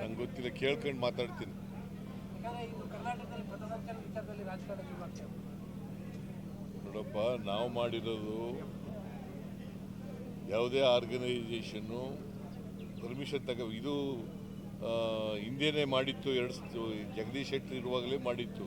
ನಂಗೆ ಗೊತ್ತಿಲ್ಲ ಕೇಳ್ಕೊಂಡು ಮಾತಾಡ್ತೀನಿ. ನೋಡಪ್ಪ ನಾವು ಮಾಡಿರೋದು ಯಾವುದೇ ಆರ್ಗನೈಸೇಷನ್ನು ಪರ್ಮಿಷನ್ ತಗ ಇದು ಹಿಂದೇನೆ ಮಾಡಿತ್ತು ಎರಡು ಜಗದೀಶ್ ಶೆಟ್ಟರ್ ಇರುವಾಗಲೇ ಮಾಡಿತ್ತು.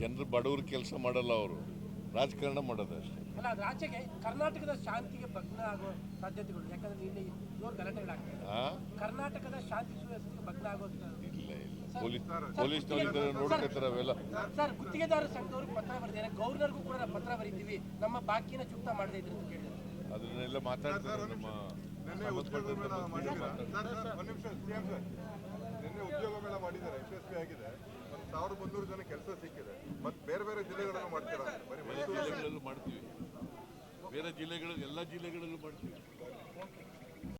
ಜನರು ಬಡವರು ಕೆಲಸ ಮಾಡಲ್ಲ ಅವರು. ರಾಜಕಾರಣ ಮಾಡೋದು ಅಷ್ಟೇ. ಅಲ್ಲ ಆಚೆಗೆ ಕರ್ನಾಟಕದ ಶಾಂತಿಗೆ ಭಗ್ನ ಆಗೋ ಸಾಧ್ಯತೆಗಳು ಯಾಕಂದ್ರೆ ಇಲ್ಲಿ ಜೋರು ಗಲಾಟೆಗಳಾಗ್ತದೆ? ಕರ್ನಾಟಕದ ಶಾಂತಿ ಸುವ್ಯವಸ್ಥೆಗೆ ಭಗ್ನ ಆಗೋ ಇಲ್ಲ ಇಲ್ಲ. ಪೊಲೀಸ್ ಪೊಲೀಸ್ನವ್ರು ನೋಡ್ಕೊತಾರೆ ಅವೆಲ್ಲ ಸರ್ ಗುತ್ತಿಗೆದಾರ ಸಂಘದವ್ರಿಗೆ ಪತ್ರ ಬರೆದಿದ್ದಾರೆ. ಗೌರ್ನರ್ಗೂ ಕೂಡ ನಾವು ಪತ್ರ ಬರೀತೀವಿ. ನಮ್ಮ ಬಾಕಿನ ಚುಕ್ತ ಮಾಡದೇ ಇದ್ರೆ ಅಂತ ಕೇಳಿದ್ದಾರೆ ಅದನ್ನೆಲ್ಲ ಮಾತಾಡ್ತಾರೆ ನಮ್ಮ ನಿನ್ನೆ ಉದ್ಯೋಗ ಮೇಳ ಮಾಡಿದ್ದಾರೆ. ಸರ್ ಸರ್ ಒಂದು ನಿಮಿಷ ಸಿಎಂ ಸರ್. ನಿನ್ನೆ ಉದ್ಯೋಗ ಮೇಳ ಮಾಡಿದ್ದಾರೆ. ಯಶಸ್ವಿ ಆಗಿದೆ. ಸಾವಿರದ ಮುನ್ನೂರು ಜನ ಕೆಲಸ ಸಿಕ್ಕಿದೆ. ಮತ್ತೆ ಬೇರೆ ಬೇರೆ ಜಿಲ್ಲೆಗಳನ್ನು ಮಾಡ್ತೀರಾ? ಬರೀ ಜಿಲ್ಲೆಗಳಲ್ಲೂ ಮಾಡ್ತೀವಿ. ಬೇರೆ ಜಿಲ್ಲೆಗಳು ಎಲ್ಲ ಜಿಲ್ಲೆಗಳಲ್ಲೂ ಮಾಡ್ತೀವಿ.